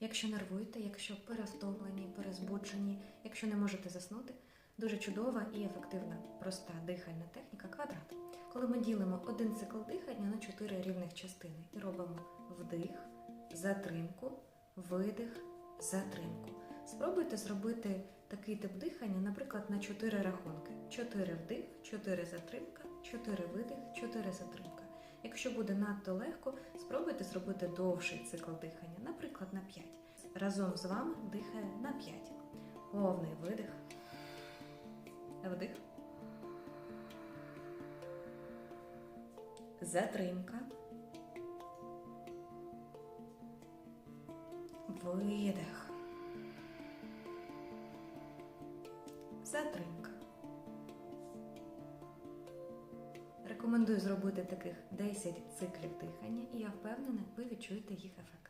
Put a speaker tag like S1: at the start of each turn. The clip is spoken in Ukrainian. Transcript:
S1: Якщо нервуєте, якщо перевтомлені, перезбуджені, якщо не можете заснути, дуже чудова і ефективна проста дихальна техніка квадрат. Коли ми ділимо один цикл дихання на чотири рівних частини і робимо вдих, затримку, видих, затримку. Спробуйте зробити такий тип дихання, наприклад, на 4 рахунки: 4 вдих, 4 затримка, 4 видих, 4 затримка. Якщо буде надто легко, спробуйте зробити довший цикл дихання, наприклад, на 5. Разом з вами дихає на 5. Повний видих. Вдих. Затримка. Видих. Затримка. Рекомендую зробити таких 10 циклів дихання, і я впевнена, ви відчуєте їх ефект.